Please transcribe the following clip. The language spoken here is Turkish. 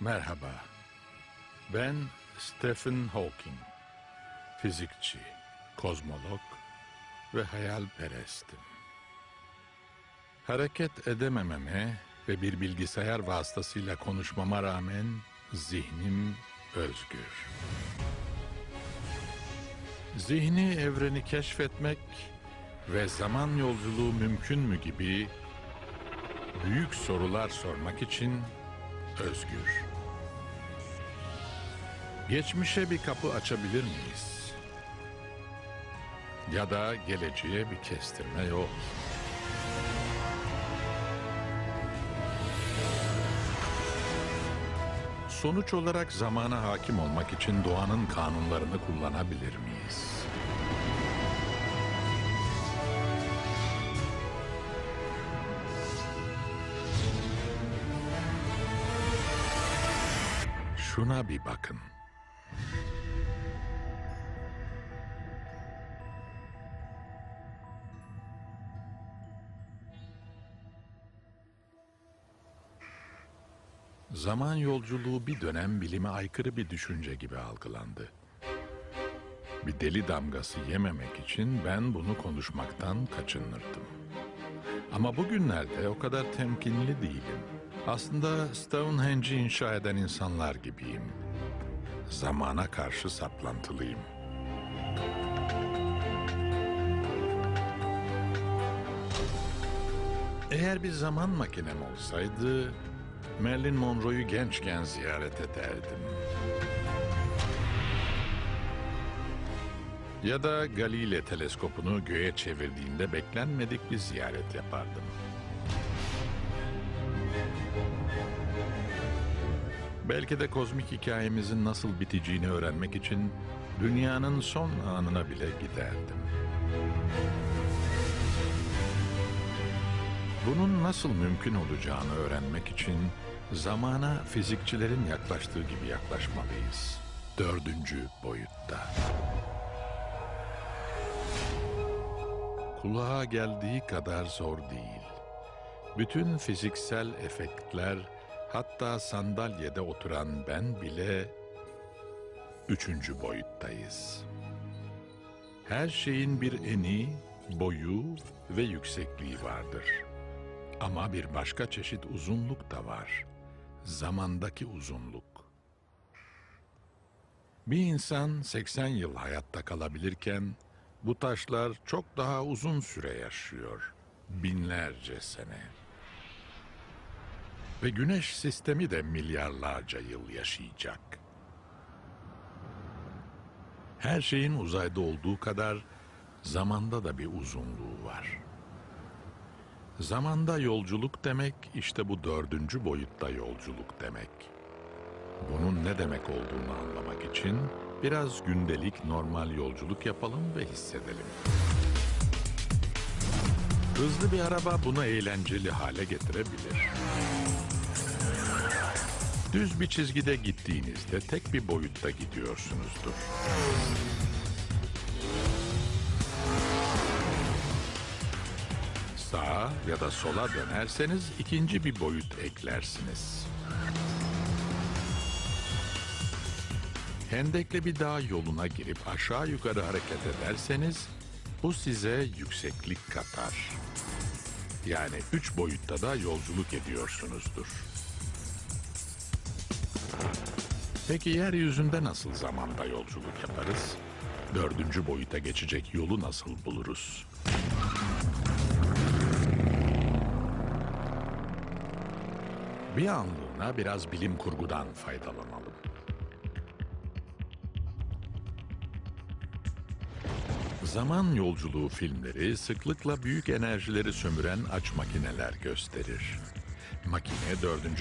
Merhaba. Ben Stephen Hawking. Fizikçi, kozmolog ve hayalperestim. Hareket edemememe ve bir bilgisayar vasıtasıyla konuşmama rağmen zihnim özgür. Zihni evreni keşfetmek ve zaman yolculuğu mümkün mü gibi büyük sorular sormak için özgür. Geçmişe bir kapı açabilir miyiz? Ya da geleceğe bir kestirme yol. Sonuç olarak zamana hakim olmak için doğanın kanunlarını kullanabilir miyiz? Şuna bir bakın. Zaman yolculuğu bir dönem bilime aykırı bir düşünce gibi algılandı. Bir deli damgası yememek için ben bunu konuşmaktan kaçınırdım. Ama bugünlerde o kadar temkinli değilim. Aslında Stonehenge'i inşa eden insanlar gibiyim. Zamana karşı saplantılıyım. Eğer bir zaman makinem olsaydı, Marilyn Monroe'yu gençken ziyaret ederdim. Ya da Galile teleskopunu göğe çevirdiğinde beklenmedik bir ziyaret yapardım. Belki de kozmik hikayemizin nasıl biteceğini öğrenmek için dünyanın son anına bile giderdim. Bunun nasıl mümkün olacağını öğrenmek için zamana fizikçilerin yaklaştığı gibi yaklaşmalıyız. Dördüncü boyutta. Kulağa geldiği kadar zor değil. Bütün fiziksel efektler, hatta sandalyede oturan ben bile üçüncü boyuttayız. Her şeyin bir eni, boyu ve yüksekliği vardır. Ama bir başka çeşit uzunluk da var. Zamandaki uzunluk. Bir insan 80 yıl hayatta kalabilirken bu taşlar çok daha uzun süre yaşıyor. Binlerce sene. Ve güneş sistemi de milyarlarca yıl yaşayacak. Her şeyin uzayda olduğu kadar zamanda da bir uzunluğu var. Zamanda yolculuk demek işte bu dördüncü boyutta yolculuk demek. Bunun ne demek olduğunu anlamak için biraz gündelik normal yolculuk yapalım ve hissedelim. Hızlı bir araba bunu eğlenceli hale getirebilir. Düz bir çizgide gittiğinizde tek bir boyutta gidiyorsunuzdur. Sağa ya da sola dönerseniz ikinci bir boyut eklersiniz. Hendekle bir dağ yoluna girip aşağı yukarı hareket ederseniz bu size yükseklik katar. Yani üç boyutta da yolculuk ediyorsunuzdur. Peki yeryüzünde nasıl zamanda yolculuk yaparız? Dördüncü boyuta geçecek yolu nasıl buluruz? Bir anlığına biraz bilim kurgudan faydalanalım. Zaman yolculuğu filmleri sıklıkla büyük enerjileri sömüren aç makineler gösterir. Makine dördüncü